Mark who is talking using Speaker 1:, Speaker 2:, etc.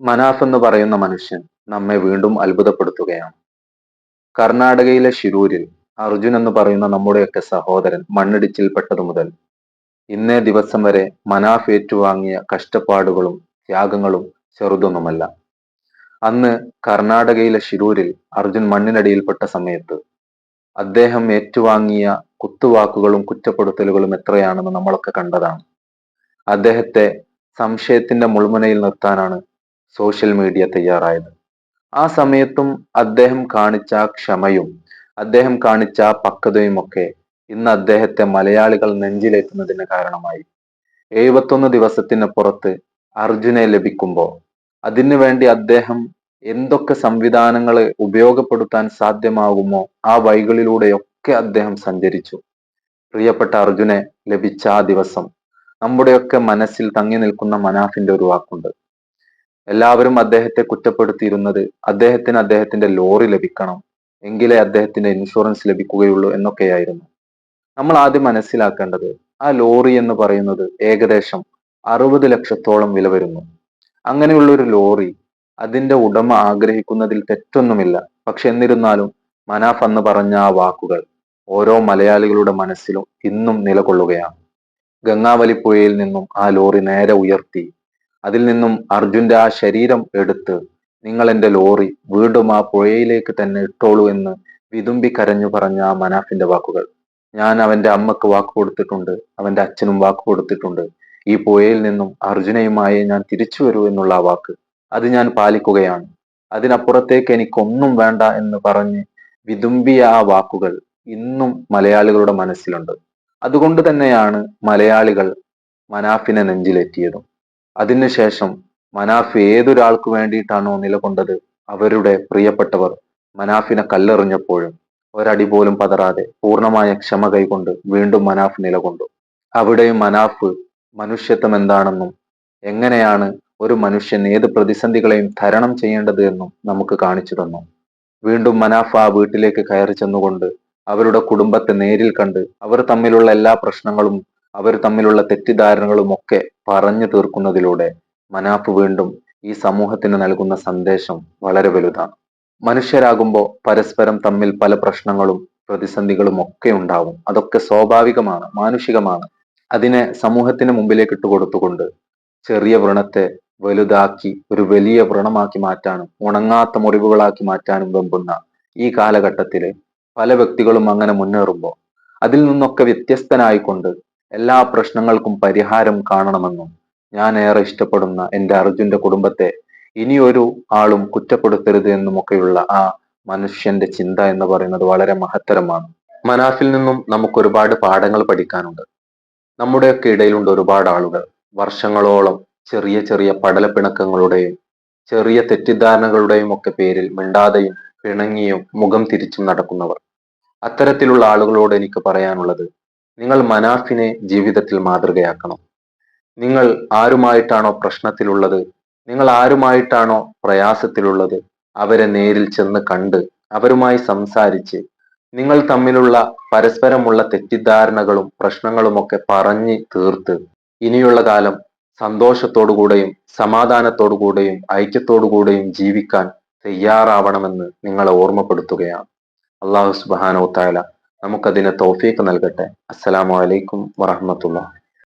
Speaker 1: മനാഫ് എന്ന് പറയുന്ന മനുഷ്യൻ നമ്മെ വീണ്ടും അത്ഭുതപ്പെടുത്തുകയാണ്. കർണാടകയിലെ ശിരൂരിൽ അർജുൻ എന്ന് പറയുന്ന നമ്മുടെയൊക്കെ സഹോദരൻ മണ്ണിടിച്ചിൽപ്പെട്ടതു മുതൽ ഇന്നേ ദിവസം വരെ മനാഫ് ഏറ്റുവാങ്ങിയ കഷ്ടപ്പാടുകളും ത്യാഗങ്ങളും ചെറുതൊന്നുമല്ല. അന്ന് കർണാടകയിലെ ശിരൂരിൽ അർജുൻ മണ്ണിനടിയിൽപ്പെട്ട സമയത്ത് അദ്ദേഹം ഏറ്റുവാങ്ങിയ കുത്തുവാക്കുകളും കുറ്റപ്പെടുത്തലുകളും എത്രയാണെന്ന് നമ്മളൊക്കെ കണ്ടതാണ്. അദ്ദേഹത്തെ സംശയത്തിന്റെ മുൾമുനയിൽ നിർത്താനാണ് സോഷ്യൽ മീഡിയ തയ്യാറായത്. ആ സമയത്തും അദ്ദേഹം കാണിച്ച ക്ഷമയും അദ്ദേഹം കാണിച്ച പക്വതയും ഒക്കെ ഇന്ന് അദ്ദേഹത്തെ മലയാളികൾ നെഞ്ചിലേറ്റുന്നതിന് കാരണമായി. എഴുപത്തൊന്ന് ദിവസത്തിന് പുറത്ത് അർജുനെ ലഭിക്കുമ്പോൾ അതിനു വേണ്ടി അദ്ദേഹം എന്തൊക്കെ സംവിധാനങ്ങൾ ഉപയോഗപ്പെടുത്താൻ സാധ്യമാകുമോ ആ വഴികളിലൂടെയൊക്കെ അദ്ദേഹം സഞ്ചരിച്ചു. പ്രിയപ്പെട്ട അർജുനെ ലഭിച്ച ആ ദിവസം നമ്മുടെയൊക്കെ മനസ്സിൽ തങ്ങി നിൽക്കുന്ന മനാഫിന്റെ ഒരു വാക്കുണ്ട്. എല്ലാവരും അദ്ദേഹത്തെ കുറ്റപ്പെടുത്തിയിരുന്നത് അദ്ദേഹത്തിന് അദ്ദേഹത്തിന്റെ ലോറി ലഭിക്കണം എങ്കിലേ അദ്ദേഹത്തിന്റെ ഇൻഷുറൻസ് ലഭിക്കുകയുള്ളൂ എന്നൊക്കെയായിരുന്നു. നമ്മൾ ആദ്യം മനസ്സിലാക്കേണ്ടത് ആ ലോറി എന്ന് പറയുന്നത് ഏകദേശം അറുപത് ലക്ഷത്തോളം വില വരുന്നു. അങ്ങനെയുള്ള ഒരു ലോറി അതിന്റെ ഉടമ ആഗ്രഹിക്കുന്നതിൽ തെറ്റൊന്നുമില്ല. പക്ഷെ എന്നിരുന്നാലും മനാഫ് അന്ന് പറഞ്ഞ ആ വാക്കുകൾ ഓരോ മലയാളികളുടെ മനസ്സിലും ഇന്നും നിലകൊള്ളുകയാണ്. ഗംഗാവലിപ്പുഴയിൽ നിന്നും ആ ലോറി നേരെ ഉയർത്തി അതിൽ നിന്നും അർജുന്റെ ആ ശരീരം എടുത്ത് നിങ്ങൾ എന്റെ ലോറി വീണ്ടും ആ പുഴയിലേക്ക് തന്നെ ഇട്ടോളൂ എന്ന് വിതുമ്പി കരഞ്ഞു പറഞ്ഞ ആ മനാഫിന്റെ വാക്കുകൾ. ഞാൻ അവന്റെ അമ്മയ്ക്ക് വാക്ക് കൊടുത്തിട്ടുണ്ട് അവന്റെ അച്ഛനും വാക്ക് കൊടുത്തിട്ടുണ്ട്. ഈ പുഴയിൽ നിന്നും അർജുനയുമായി ഞാൻ തിരിച്ചു വരൂ എന്നുള്ള ആ വാക്ക്. അത് ഞാൻ പാലിക്കുകയാണ്. അതിനപ്പുറത്തേക്ക് എനിക്കൊന്നും വേണ്ട എന്ന് പറഞ്ഞ് വിതുമ്പിയ ആ വാക്കുകൾ ഇന്നും മലയാളികളുടെ മനസ്സിലുണ്ട്. അതുകൊണ്ട് തന്നെയാണ് മലയാളികൾ മനാഫിനെ നെഞ്ചിലെത്തിയതും അതിനുശേഷം മനാഫ് ഏതൊരാൾക്ക് വേണ്ടിയിട്ടാണോ നിലകൊണ്ടത് അവരുടെ പ്രിയപ്പെട്ടവർ മനാഫിനെ കല്ലെറിഞ്ഞപ്പോഴും ഒരടി പോലും പതറാതെ പൂർണമായ ക്ഷമ കൈകൊണ്ട് വീണ്ടും മനാഫ് നിലകൊണ്ടു. അവിടെയും മനാഫ് മനുഷ്യത്വം എന്താണെന്നും എങ്ങനെയാണ് ഒരു മനുഷ്യൻ ഏത് പ്രതിസന്ധികളെയും തരണം ചെയ്യേണ്ടത് എന്നും നമുക്ക് കാണിച്ചു തന്നു. വീണ്ടും മനാഫ് ആ വീട്ടിലേക്ക് കയറി ചെന്നുകൊണ്ട് അവരുടെ കുടുംബത്തെ നേരിൽ കണ്ട് അവർ തമ്മിലുള്ള എല്ലാ പ്രശ്നങ്ങളും അവർ തമ്മിലുള്ള തെറ്റിദ്ധാരണകളുമൊക്കെ പറഞ്ഞു തീർക്കുന്നതിലൂടെ മനാഫ് വീണ്ടും ഈ സമൂഹത്തിന് നൽകുന്ന സന്ദേശം വളരെ വലുതാണ്. മനുഷ്യരാകുമ്പോൾ പരസ്പരം തമ്മിൽ പല പ്രശ്നങ്ങളും പ്രതിസന്ധികളും ഒക്കെ ഉണ്ടാവും. അതൊക്കെ സ്വാഭാവികമാണ് മാനുഷികമാണ്. അതിനെ സമൂഹത്തിന് മുമ്പിലേക്ക് ഇട്ടുകൊടുത്തുകൊണ്ട് ചെറിയ വ്രണത്തെ വലുതാക്കി ഒരു വലിയ വ്രണമാക്കി മാറ്റാനും ഉണങ്ങാത്ത മുറിവുകളാക്കി മാറ്റാനും വെമ്പുന്ന ഈ കാലഘട്ടത്തിൽ പല വ്യക്തികളും അങ്ങനെ മുന്നേറുമ്പോൾ അതിൽ നിന്നൊക്കെ വ്യത്യസ്തനായിക്കൊണ്ട് എല്ലാ പ്രശ്നങ്ങൾക്കും പരിഹാരം കാണണമെന്നും ഞാൻ ഏറെ ഇഷ്ടപ്പെടുന്ന എന്റെ അർജുന്റെ കുടുംബത്തെ ഇനിയൊരു ആളും കുറ്റപ്പെടുത്തരുത് എന്നുമൊക്കെയുള്ള ആ മനുഷ്യന്റെ ചിന്ത എന്ന് പറയുന്നത് വളരെ മഹത്തരമാണ്. മനാഫിൽ നിന്നും നമുക്ക് ഒരുപാട് പാഠങ്ങൾ പഠിക്കാനുണ്ട്. നമ്മുടെയൊക്കെ ഇടയിലുണ്ട് ഒരുപാട് ആളുകൾ. വർഷങ്ങളോളം ചെറിയ ചെറിയ പടലപ്പിണക്കങ്ങളുടെയും ചെറിയ തെറ്റിദ്ധാരണകളുടെയും ഒക്കെ പേരിൽ മിണ്ടാതെയും പിണങ്ങിയും മുഖം തിരിച്ചും നടക്കുന്നവർ. അത്തരത്തിലുള്ള ആളുകളോട് എനിക്ക് പറയാനുള്ളത് നിങ്ങൾ മനാഫിനെ ജീവിതത്തിൽ മാതൃകയാക്കണം. നിങ്ങൾ ആരുമായിട്ടാണോ പ്രശ്നത്തിലുള്ളത് നിങ്ങൾ ആരുമായിട്ടാണോ പ്രയാസത്തിലുള്ളത് അവരെ നേരിൽ ചെന്ന് കണ്ട് അവരുമായി സംസാരിച്ച് നിങ്ങൾ തമ്മിലുള്ള പരസ്പരമുള്ള തെറ്റിദ്ധാരണകളും പ്രശ്നങ്ങളുമൊക്കെ പറഞ്ഞ് തീർത്ത് ഇനിയുള്ള കാലം സന്തോഷത്തോടുകൂടെയും സമാധാനത്തോടുകൂടെയും ഐക്യത്തോടുകൂടെയും ജീവിക്കാൻ തയ്യാറാവണമെന്ന് നിങ്ങളെ ഓർമ്മപ്പെടുത്തുകയാണ്. അള്ളാഹു സുബാനോ താല നമുക്കതിന് തോഫീക്ക് നൽകട്ടെ. അസ്സലാമു അലൈക്കും വറഹമത്തുള്ള